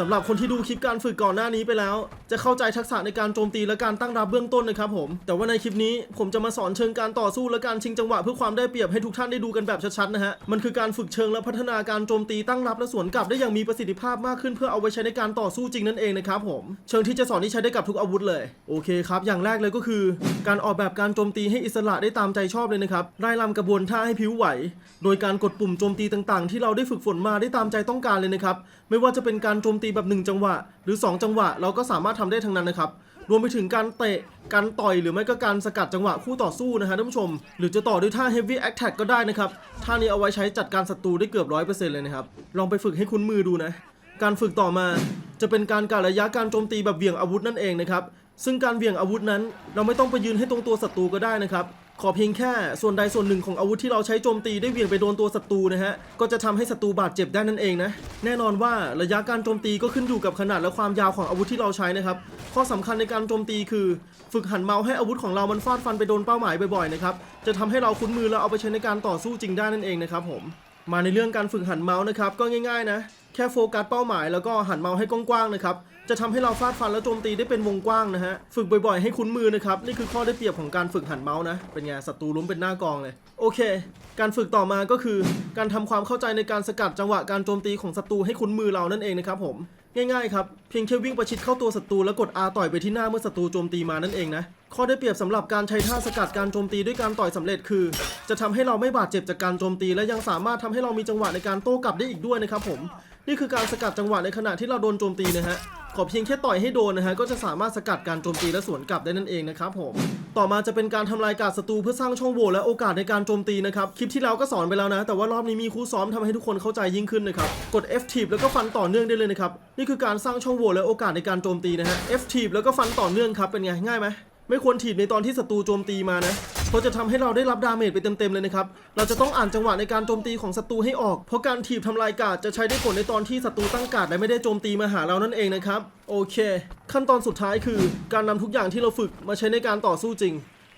สำหรับคนที่ดูคลิปการฝึกก่อนหน้านี้ไปแล้ว จะเข้าใจทักษะในการโจมตีและการตั้งรับเบื้องต้นนะครับผม แต่ว่าในคลิปนี้ผมจะมาสอนเชิงการต่อสู้และการชิงจังหวะเพื่อความได้เปรียบให้ทุกท่านได้ดูกันแบบชัดๆนะฮะ มันคือการฝึกเชิงและพัฒนาการโจมตีตั้งรับและสวนกลับได้อย่างมีประสิทธิภาพมากขึ้นเพื่อเอาไว้ใช้ในการต่อสู้จริงนั่นเองนะครับผม เชิงที่จะสอนที่ใช้ได้กับทุกอาวุธเลย โอเคครับ อย่างแรกเลยก็คือ การออกแบบการโจมตีให้อิสระได้ตามใจชอบเลยนะครับ ไล่ลำกระบวนท่าให้ผิวไหว โดยการกดปุ่มโจมตีต่างๆ ที่เราได้ฝึกฝนมาได้ตามใจต้องการเลยนะครับ ไม่ว่าจะเป็นการโจมตีแบบ 1 จังหวะ หรือ 2 จังหวะ เราก็สามารถทำได้ทั้งนั้นนะครับ รวมไปถึงการเตะ การต่อยหรือไม่ก็การสกัดจังหวะคู่ต่อสู้นะฮะท่านผู้ชม หรือจะต่อด้วยท่า heavy attack ก็ได้นะครับ ท่านี้เอาไว้ใช้จัดการศัตรูได้เกือบ 100%เลยนะครับ ลองไปฝึกให้คุ้นมือดูนะ การฝึกต่อมาจะเป็นการกะรระยะการโจมตีแบบเวี่ยงอาวุธนั่นเองนะครับ ซึ่งการเวี่ยงอาวุธนั้น เราไม่ต้องไปยืนให้ตรงตัวศัตรูก็ได้นะครับ ขอเพียงแค่ส่วนใดส่วนหนึ่งของอาวุธที่เราใช้โจมตีได้เวียงไปโดนตัวศัตรูนะฮะ ก็จะทำให้ศัตรูบาดเจ็บได้นั่นเองนะ แน่นอนว่าระยะการโจมตีก็ขึ้นอยู่กับขนาดและความยาวของอาวุธที่เราใช้นะครับ ข้อสำคัญในการโจมตีคือ ฝึกหันเมาส์ให้อาวุธของเรามันฟาดฟันไปโดนเป้าหมายบ่อยๆนะครับ จะทำให้เราคุ้นมือแล้วเอาไปใช้ในการต่อสู้จริงได้นั่นเองนะครับผม มาในเรื่องการฝึกหันเมาส์นะครับก็ง่าย ๆ นะ แค่โฟกัสเป้าหมายแล้วก็หันเมาส์ให้กว้างๆนะครับ จะทำให้เราฟาดฟันและโจมตีได้เป็นวงกว้างนะฮะ ฝึกบ่อยๆให้คุ้นมือนะครับ นี่คือข้อได้เปรียบของการฝึกหันเมาส์นะ เป็นไงศัตรูล้มเป็นหน้ากองเลย โอเค การฝึกต่อมาก็คือ การทำความเข้าใจในการสกัดจังหวะการโจมตีของศัตรูให้คุ้นมือเรานั่นเองนะครับผม ง่ายๆครับ เพียงแค่วิ่งประชิดเข้าตัวศัตรูแล้วกด R ต่อยไปที่หน้าเมื่อศัตรูโจมตีมานั่นเองนะ ข้อได้เปรียบสำหรับการใช้ท่าสกัดการโจมตีด้วยการต่อยสำเร็จคือ จะทำให้เราไม่บาดเจ็บจากการโจมตี และยังสามารถทำให้เรามีจังหวะในการโต้กลับได้อีกด้วยนะครับผม นี่คือการสกัดจังหวะในขณะที่เราโดนโจมตีนะฮะขอเพียงแค่ต่อยให้โดนนะฮะก็จะสามารถสกัดการโจมตีและสวนกลับได้นั่นเองนะครับผมต่อมาจะเป็นการทำลายการศัตรูเพื่อสร้างช่องโหว่และโอกาสในการโจมตีนะครับคลิปที่แล้วก็สอนไปแล้วนะ แต่ว่ารอบนี้มีครูซ้อมทำให้ทุกคนเข้าใจยิ่งขึ้นนะครับกด F t แล้วก็ฟันต่อเนื่องได้เลยนะครับนี่คือการสร้างช่องโหว่และโอกาสในการโจมตีนะฮะ F t แล้วก็ฟันต่อเนื่องครับเป็นไงง่ายไหม ไม่ควรถีบในตอนที่ศัตรูโจมตีมานะ เพราะจะทำให้เราได้รับดาเมจไปเต็มๆเลยนะครับ เราจะต้องอ่านจังหวะในการโจมตีของศัตรูให้ออก เพราะการถีบทำลายการ์ดจะใช้ได้ผลในตอนที่ศัตรูตั้งการ์ดและไม่ได้โจมตีมาหาเรานั่นเองนะครับ โอเค ขั้นตอนสุดท้ายคือ การนำทุกอย่างที่เราฝึกมาใช้ในการต่อสู้จริง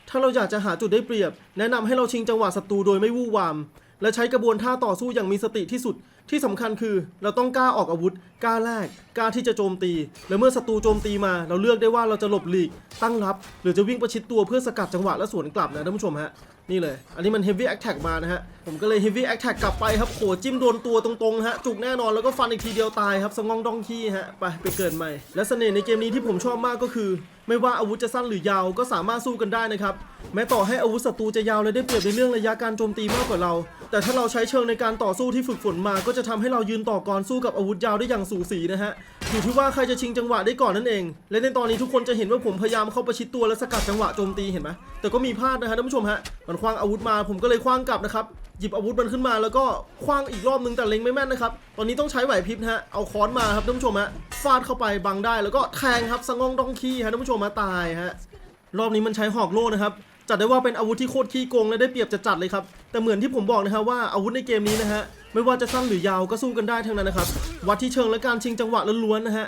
ถ้าเราอยากจะหาจุดได้เปรียบ แนะนำให้เราชิงจังหวะศัตรูโดยไม่วู่วาม และใช้กระบวนท่าต่อสู้อย่างมีสติที่สุด ที่สำคัญคือเราต้องกล้าออกอาวุธ กล้าแลกกล้าที่จะโจมตี และเมื่อศัตรูโจมตีมา เราเลือกได้ว่าเราจะหลบหลีก ตั้งรับ หรือจะวิ่งประชิดตัวเพื่อสกัดจังหวะและสวนกลับนะท่านผู้ชมฮะ นี่เลย อันนี้มัน heavy attack มานะฮะ ผมก็เลย heavy attack กลับไปครับโขจิ้มโดนตัวตรงๆฮะ จุกแน่นอนแล้วก็ฟันอีกทีเดียวตายครับสงองดองขี้ฮะ ไปไปเกิดใหม่ และเสน่ห์ในเกมนี้ที่ผมชอบมากก็คือ ไม่ว่าอาวุธจะสั้นหรือยาวก็สามารถสู้กันได้นะครับ แม้ต่อให้อาวุธศัตรูจะยาวและได้เปรียบในเรื่องระยะการโจมตีมากกว่าเรา แต่ถ้าเราใช้เชิงในการต่อสู้ที่ฝึกฝนมา ก็จะทำให้เรายืนต่อกรสู้กับอาวุธยาวได้อย่างสูสีนะฮะ อยู่ที่ว่าใครจะชิงจังหวะได้ก่อนนั่นเอง และในตอนนี้ทุกคนจะเห็นว่าผมพยายามเข้าประชิดตัวและสกัดจังหวะโจมตีเห็นไหมแต่ก็มีพลาดนะฮะท่านผู้ชมฮะ มันคว้างอาวุธมาผมก็เลยคว้างกลับนะครับ หยิบอาวุธมันขึ้นมาแล้วก็คว้างอีกรอบนึงแต่เล็งไม่แม่นนะครับ ตอนนี้ต้องใช้ไหวพริบนะฮะ เอาค้อนมาครับท่านผู้ชมฮะ ฟาดเข้าไปบังได้แล้วก็แทงครับสงองดองขี้ฮะท่านผู้ชมฮะตายฮะ รอบนี้มันใช้หอกโล่นะครับ จัดได้ว่าเป็นอาวุธที่โคตรขี้โกงและได้เปรียบจัดๆเลยครับ แต่เหมือนที่ผมบอกนะครับว่าอาวุธในเกมนี้นะฮะ ไม่ว่าจะสั้นหรือยาวก็สู้กันได้ทั้งนั้นนะครับ วัดที่เชิงและการชิงจังหวะล้วนๆนะฮะ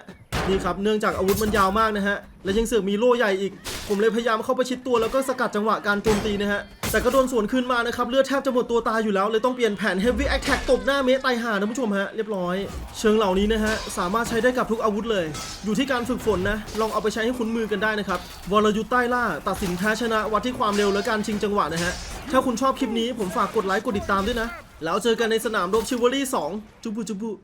นี่ครับเนื่องจากอาวุธมันยาวมากนะฮะและยังเสือกมีโล่ใหญ่อีก ผมเลยพยายามเข้าประชิดตัวแล้วก็สกัดจังหวะการโจมตีนะฮะแต่ก็โดนสวนคืนมานะครับเลือดแทบจะหมดตัวตายอยู่แล้วเลยต้องเปลี่ยนแผน Heavy Attack ตบหน้าเมตายหานะผู้ชมฮะเรียบร้อย เชิงเหล่านี้นะฮะสามารถใช้ได้กับทุกอาวุธเลย อยู่ที่การฝึกฝนนะลองเอาไปใช้ให้คุ้นมือกันได้นะครับวรยุทธ์ใต้ล่าตัดสินแพ้ชนะวัดที่ความเร็วและการชิงจังหวะนะฮะถ้าคุณชอบคลิปนี้ผมฝากกดไลค์กดติดตามด้วยนะแล้วเจอกันในสนามรบชิวอรี่2จุบุจุบุ